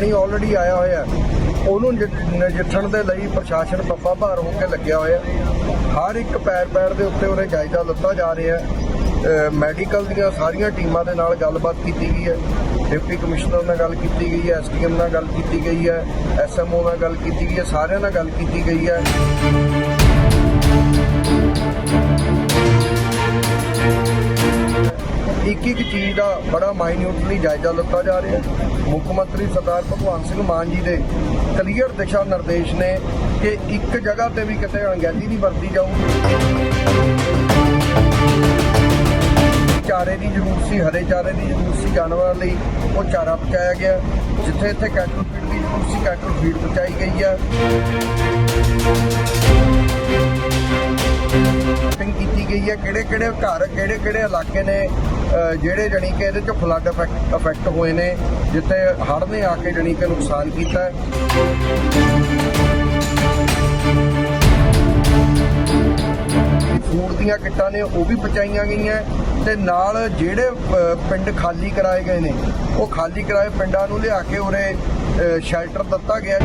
ਪਾਣੀ ਆਲਰੇਡੀ ਆਇਆ ਹੋਇਆ ਉਹਨੂੰ ਨਜਿੱਠਣ ਦੇ ਲਈ ਪ੍ਰਸ਼ਾਸਨ ਪੱਪਾ ਭਾਰ ਹੋ ਕੇ ਲੱਗਿਆ ਹੋਇਆ ਹਰ ਇੱਕ ਪੈਰ ਪੈਰ ਦੇ ਉੱਤੇ ਉਹਨੇ ਜਾਇਜ਼ਾ ਲੱਤਾ ਜਾ ਰਿਹਾ ਮੈਡੀਕਲ ਦੀਆਂ ਸਾਰੀਆਂ ਟੀਮਾਂ ਦੇ ਨਾਲ ਗੱਲਬਾਤ ਕੀਤੀ ਗਈ ਹੈ। ਡਿਪਟੀ ਕਮਿਸ਼ਨਰ ਨਾਲ ਗੱਲ ਕੀਤੀ ਗਈ ਹੈ ਐਸਡੀਐਮ ਨਾਲ ਗੱਲ ਕੀਤੀ ਗਈ ਹੈ ਐਸਐਮਓ ਨਾਲ ਗੱਲ ਕੀਤੀ ਗਈ ਹੈ, ਸਾਰਿਆਂ ਨਾਲ ਗੱਲ ਕੀਤੀ ਗਈ ਹੈ। ਇੱਕ ਇੱਕ ਚੀਜ਼ ਦਾ ਬੜਾ ਮਾਈਨਿਊਟਲੀ ਜਾਇਜ਼ਾ ਲਿੱਤਾ ਜਾ ਰਿਹਾ ਹੈ। ਮੁੱਖ ਮੰਤਰੀ ਸਰਦਾਰ ਭਗਵੰਤ ਸਿੰਘ ਮਾਨ ਜੀ ਦੇ ਕਲੀਅਰ ਦਿਸ਼ਾ ਨਿਰਦੇਸ਼ ਨੇ ਕਿ ਇੱਕ ਜਗ੍ਹਾ ਤੇ ਵੀ ਕਿਤੇ ਅਣਗਹਿਲੀ ਨਹੀਂ ਵਰਤੀ ਜਾਊਗੀ। ਚਾਰੇ ਦੀ ਜ਼ਰੂਰਤ ਸੀ, ਹਰੇ ਚਾਰੇ ਦੀ ਜ਼ਰੂਰਤ ਸੀ, ਜਾਨਵਰਾਂ ਲਈ ਉਹ ਚਾਰਾ ਪਹੁੰਚਾਇਆ ਗਿਆ। ਜਿੱਥੇ ਇੱਥੇ ਕੈਟਲ ਫੀਡ ਦੀ ਜ਼ਰੂਰਤ ਸੀ ਕੈਟਲ ਫੀਡ ਪਹੁੰਚਾਈ ਗਈ ਹੈ। ਕੀਤੀ ਗਈ ਹੈ। ਕਿਹੜੇ ਕਿਹੜੇ ਘਰ ਕਿਹੜੇ ਕਿਹੜੇ ਇਲਾਕੇ ਨੇ ਜਿਹੜੇ ਜਣੀ ਕਿ ਇਹਦੇ ਚ ਫਲੱਡ ਇਫੈਕਟ ਇਫੈਕਟ ਹੋਏ ਨੇ, ਜਿੱਥੇ ਹੜ੍ਹ ਨੇ ਆ ਕੇ ਜਣੀ ਕਿ ਨੁਕਸਾਨ ਕੀਤਾ ਫੂਡ ਦੀਆਂ ਕਿੱਟਾਂ ਨੇ, ਉਹ ਵੀ ਪਹੁੰਚਾਈਆਂ ਗਈਆਂ ਤੇ ਨਾਲ ਜਿਹੜੇ ਪਿੰਡ ਖਾਲੀ ਕਰਾਏ ਗਏ ਨੇ, ਉਹ ਖਾਲੀ ਕਰਾਏ ਪਿੰਡਾਂ ਨੂੰ ਲਿਆ ਕੇ ਉਰੇ ਸ਼ੈਲਟਰ ਦਿੱਤਾ ਗਿਆ